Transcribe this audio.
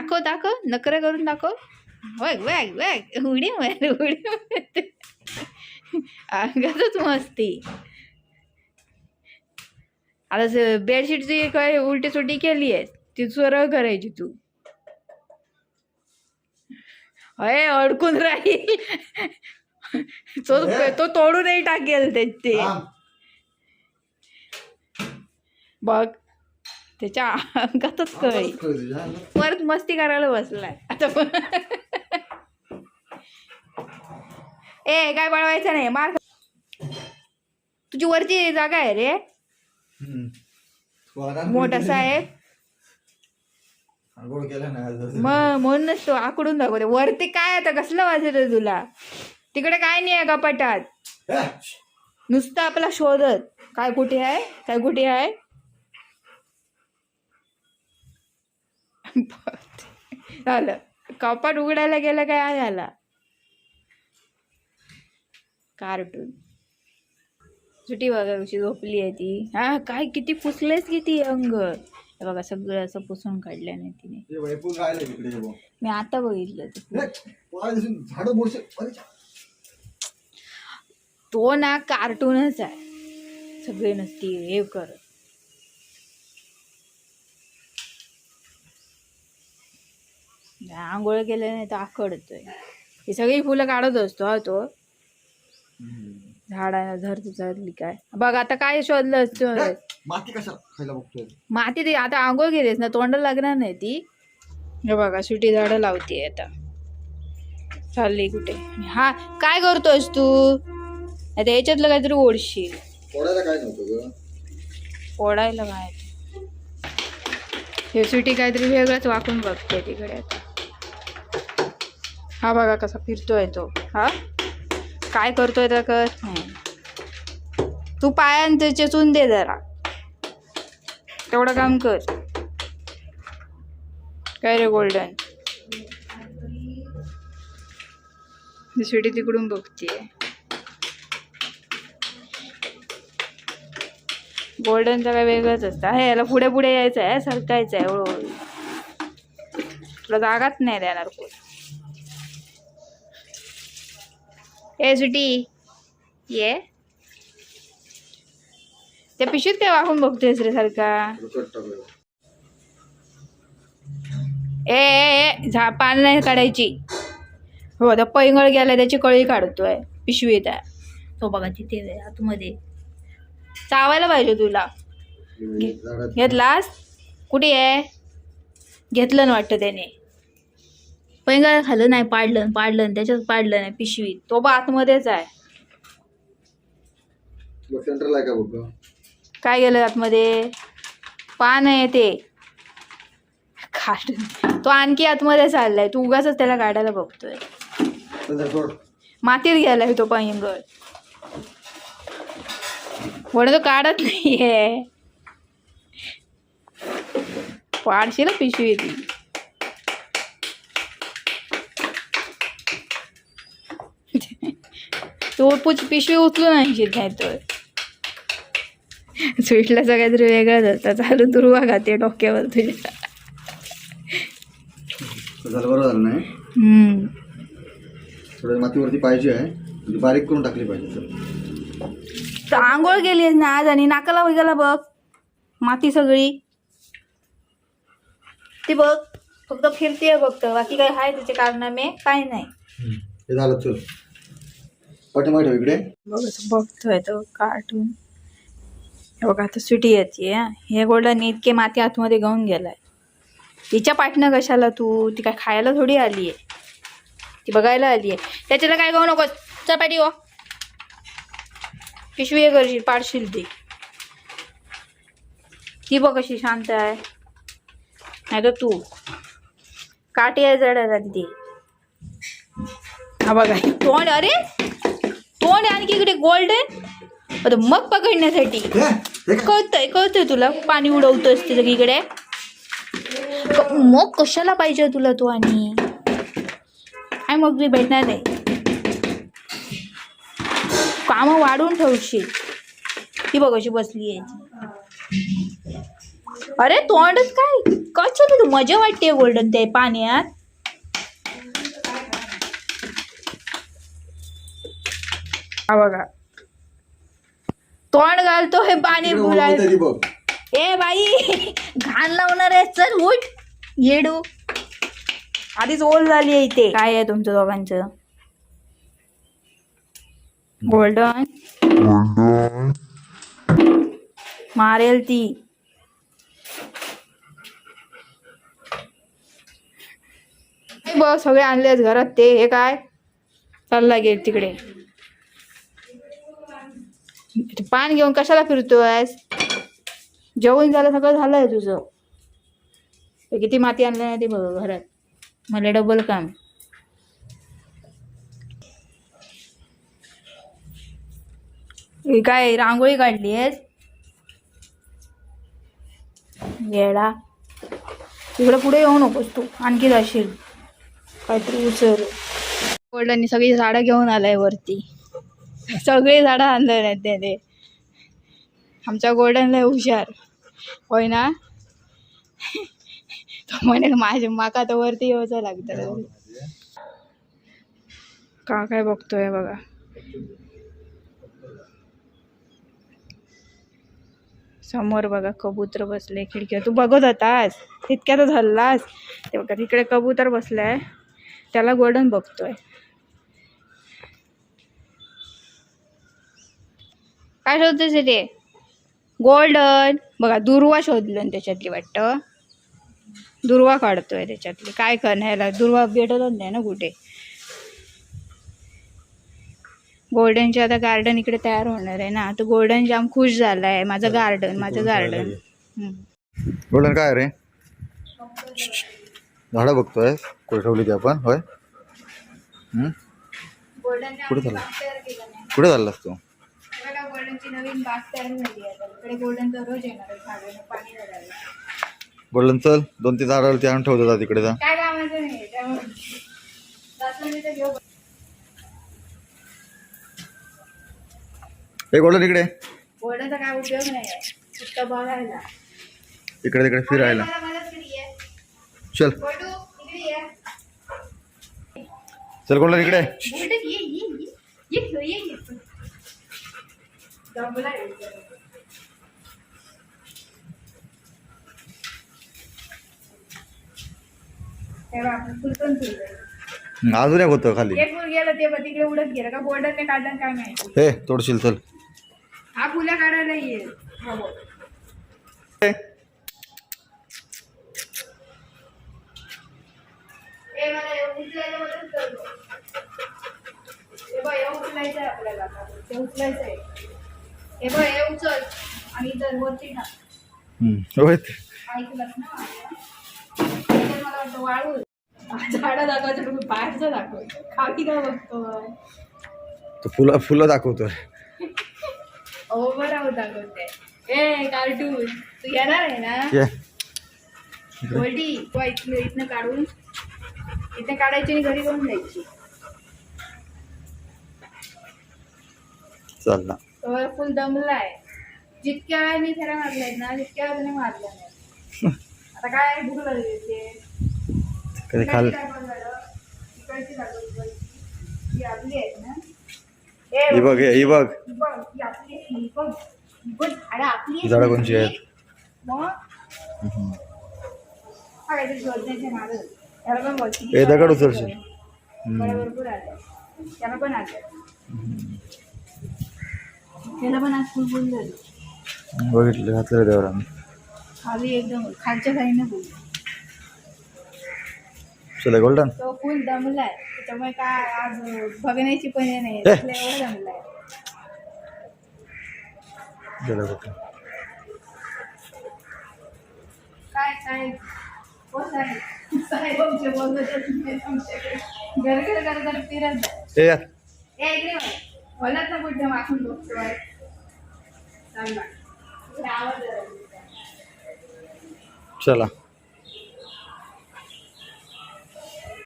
दाखव दाखव. नकर करून दाखव. बघ बघ बघ उडी मार उडी मार. अंगातच मस्ती. आता बेडशीटची काय उलटी सुलटी केली आहे. ती सरळ करायची तू. अय अडकून राहील. तो तो तोडूनही टाकेल ते. बघ. त्याच्या अंगातच कळी. परत मस्ती करायला बसलाय. आता पण. ए काय बनवायचं नाही मार. तुझी वरती जागा आहे रे. मोठा साहेब. मग म्हणूनच तो आकडून दाखवते वरती काय आता कसलं वाजत तुला? तिकडे काय नाही आहे कपाटात नुसतं आपला शोधत. काय कुठे आहे? काय कुठे आहे? झालं. कपाट उघडायला गेलं काय झाला? कार्टून. सुटी बघा कशी झोपली आहे ती. हा काय किती पुसलेच किती अंग. बघा सगळं असं पुसून काढल्याने तिने. हे वैभव राहिलं तिकडे हे बघ. मी आता बघितलं ते. ना कार्टूनच आहे. सगळे नसती हे कर. आंघोळ केलं नाही तर आकडतोय ही सगळी फुलं काढत असतो हा तो. झाडाला धरती धरली काय? बघ आता काय शोधलं असतो? माती कशा खायला बघतोय? माती ते आता आंघोळ केलीस ना तोंडाला लागणार नाही ती. हे बघा सुटी झाडं लावते आता. चालली कुठे? हा काय करतोस तू? आता याच्यातलं काहीतरी ओढशील. पोळ्याला काय नव्हतं ग? ओढायला काय हे सुटी काहीतरी वेगळंच वाकून बघते तिकडे आता. हा बघा कसा फिरतोय तो. हा? काय करतोय तर कळत नाही तू पायान त्याचे दे जरा. तेवढं काम कर. काय रे गोल्डन स्वीटी तिकडून बघतीये. गोल्डनचं काय वेगळंच असतं. हे याला पुढे पुढे यायचं आहे सरकायचं आहे हळूहळू. तुला जागाच नाही देणार कोण. ए सुटी ये. त्या पिशवीत काय वाकून बघतोयस रे सारखा. ए ए ए झा पान नाही काढायची. हो त्या पैंगळ गेलाय त्याची कळी काढतोय. पिशवीत आहे तो बघा तिथे आतमध्ये. चावायला पाहिजे तुला. घेतलास? कुठे आहे? घेतलं ना वाटतं त्याने. पैंगळ खाल्लं नाही पाडलं पाडलं त्याच्यात पाडलं नाही पिशवीत. तो बा आतमध्येच आहे. तुला सेंटरला आहे का बघ काय गेलं आतमध्ये? पान आहे ते. काढ तो आणखी आतमध्ये चाललाय तू उगाच त्याला काढायला बघतोय. मातीत गेलाय तो पैंगळ. म्हणून तो काढत नाहीये. पाडशील ना पिशवी ती तू पुच पिशवी उचलून आणशील नाही तर. स्वीटला सगळ्यात वेगळाच असतात चालू दुर्वा खाते डोक्यावर तुझ्या. झालं बरं झालं नाही? हम्म. थोडं मातीवरती पाहिजे आहे. म्हणजे बारीक करून टाकली पाहिजे. तर आंघोळ केली ना आज आणि नाकाला वगैरे बघ. माती सगळी. ती बघ फक्त फिरतीये बघत बाकी काय हाय त्याचे कारनामे काय नाही. हे झालं चल. पाठीमागे ठेव इकडे. बघतोय तो कार्टून हे बघ आता सुटी येते हे. गोल्डन इतके माती आतमध्ये घेऊन गेलाय. तिच्या पाठनं कशाला तू? ती काय खायला थोडी आली आहे. ती बघायला आली आहे. त्याच्याला काय गाऊ नको चपाटी हो. पिशवी हे करशील पाडशील ती. ती बघ कशी शांत आहे. नाही तर तू. काटी आहे जडायला तिथे हा बघा. तोंड अरे! तोंड आणखी इकडे गोल्डन आता मग पकडण्यासाठी? कळतंय कळतंय तुला? पाणी उडवतोस ते सगळीकडे मग कशाला पाहिजे तुला तू आणि? काय मग मी भेटणार नाही. कामं वाढून ठेवशील. ती बघ अशी बसली आहे. अरे तोंडच काय? कशाला तू? मजा वाटते गोल्डन ते पाण्यात. हा बघा. तोंड घालतो हे पाणी बुलाय. ए बाई घाण लावणार आहे चल उठ. येडू. आधीच ओल झाली आहे इथे. काय आहे तुमचं दोघांचं? गोल्डन मारेल ती. हे बघ सगळे आणलेत घरात ते. हे काय? चालला गेल तिकडे. पान घेऊन कशाला फिरतोय जेवण झालं सगळं झालंय तुझं. ते किती माती आणलं नाही ते बघ घरात. मला डबल काम. काय रांगोळी काढली आहेस येडा. तिकडे पुढे येऊ नकोस तू आणखी जाशील. काहीतरी उचल वडिलांनी सगळी झाडं घेऊन आलाय वरती. सगळी झाडं आणलं नाही त्याने आमच्या गोल्डन लय हुशार. होय ना? तो म्हणे माझे माका तर वरती येवचं लागतं. का काय बघतोय बघा. समोर बघा कबूतर बसले खिडकीवर. तू बघत होतास? तितक्यातच हल्लास? ते बघा तिकडे कबूतर बसलाय. त्याला गोल्डन बघतोय. काय रे ते? गोल्डन बघा दुर्वा शोधलं त्याच्यातली वाटतं. दुर्वा काढतोय त्याच्यातली. काय करण्याला? दुर्वा भेटतच नाही ना कुठे? गोल्डनचे आता गार्डन इकडे तयार होणार आहे ना. तर गोल्डन जाम खुश झालाय. माझं गार्डन माझं गार्डन गोल्डन काय रे? झाडं बघतोय. कुठे ठेवली ती आपण? होय? कुठे चालला कुठे चाललास तू? गोल्डनची नवीन बाग तयार झाली आहे. इकडे गोल्डनचा रोज येणार आहे झाडाला पाणी घालायला. गोल्डन चल दोन तीन झाडं ते आणून ठेवतो तिकडे जा. काय कामाचं नाही त्यामुळे जास्त मी तर घेऊ ए गोल्डन इकडे गोल्डनचा काय उपयोग नाही आहे. फक्त बघायला. इकडे तिकडे फिरायला. मला मदत केली आहे. चल. गोल्डू इकडे ये. चल गोल्डन इकडे. गोल्डन ये ये ये ये खेळ, ये ये दमला आहे जरा. तेव्हा आपण फुल पण फुललंय. हम्म, अजून एक होतं खाली. एक फुल गेलं ते तिकडे उडत गेलं. का काढलं काय माहिती? हे तोडशील चल. हा फुलं हा हे. हे बघ, हे उचलायचं आपल्याला. उचलायचं आहे. हे बघ, हे उचल. आणि वरती टाक. ऐकलंस ना मला वाटतं वाळू. झाडं दाखवायचं तुम्ही बाहेरचं दाखवायचं खाकी काय बघतोय तो फुलं फुलं दाखवतोय. ओव्हर आऊट दाखवते. ए कार्टून तू येणार आहे ना? गोल्डी इथनं इथनं काढून. इथे काढायची आणि घरी जायची चल ना. तो फुल दमलाय जितक्या वेळा मी फेऱ्या मारलाय ना तितक्या वेळा त्याने मारला नाही आता काय भूक लागली ते खाल. ही आपली आहेत ना ही बघ हे- बघ ही बघ, आपली आहे, ही बघ. ही बघ, झाडं आपली आहेत. झाडं कोणची आहेत? मग. हा दगड उचलशील. त्याला पण आले त्याला पण आज फुल झाली बघितलं घातलं देवर आम्ही खाली एकदम खालच्या साईडने फुल चल गोल्डन तो फुल दमलाय. त्याच्यामुळे काय आज बघण्याची पण नाही. एवढं दमलाय. गेलं बघ. काय काय? हो वळत ना कुठे मागून बघतोय. चला.